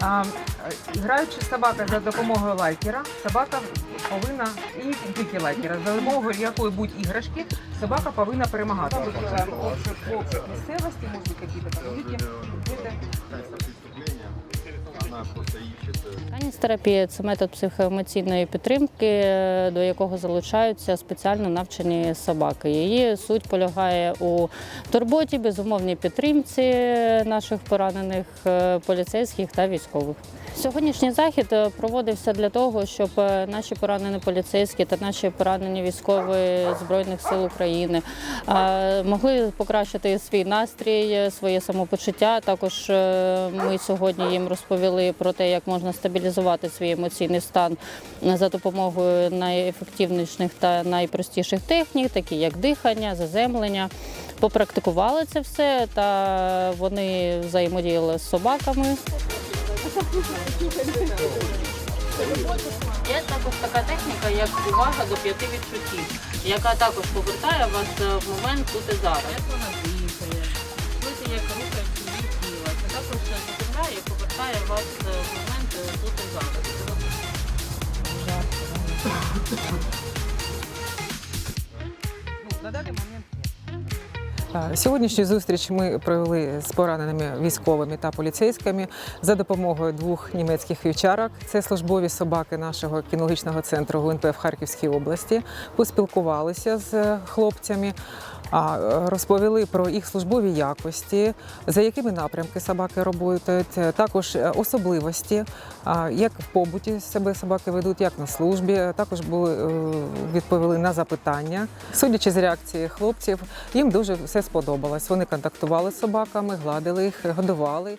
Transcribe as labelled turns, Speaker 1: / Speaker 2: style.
Speaker 1: А, граючи собака за допомогою лайкера, собака повинна, і не тільки лайкера, за допомогою якої будь-іграшки, собака повинна перемагати. Місцевості, може, якісь
Speaker 2: Каністерапія це метод психоемоційної підтримки, до якого залучаються спеціально навчені собаки. Її суть полягає у турботі, безумовній підтримці наших поранених е, поліцейських та військових. Сьогоднішній захід е, проводився для того, щоб е, наші поранені поліцейські та наші поранені військові Збройних сил України е, могли покращити свій настрій, своє самопочуття. Також ми сьогодні їм розповіли про те, як можна стабілізувати свій емоційний стан за допомогою найефективніших та найпростіших технік, такі як дихання, заземлення. Попрактикували це все, та вони взаємодіяли з собаками. Є також така техніка, як увага до п'яти відчуттів, яка також повертає вас е, в момент тут і зараз. Як вона дихає, чуєте, як рухається її тіло. Це також зупиняє і повертає вас е, в момент е, тут і зараз.
Speaker 1: Ну, на даний момент
Speaker 3: Сьогоднішню зустріч ми провели з пораненими військовими та поліцейськими за допомогою двох німецьких вівчарок. Це службові собаки нашого кінологічного центру ГУНП в Харківській області. Поспілкувалися з хлопцями, е, розповіли про їх службові якості, за якими напрямки собаки роботають, е, також е, особливості, як в побуті себе собаки ведуть, як на службі. Також були е, відповіли на запитання. Судячи з реакції хлопців, їм дуже все сподобалось. Вони контактували з собаками, гладили їх, годували.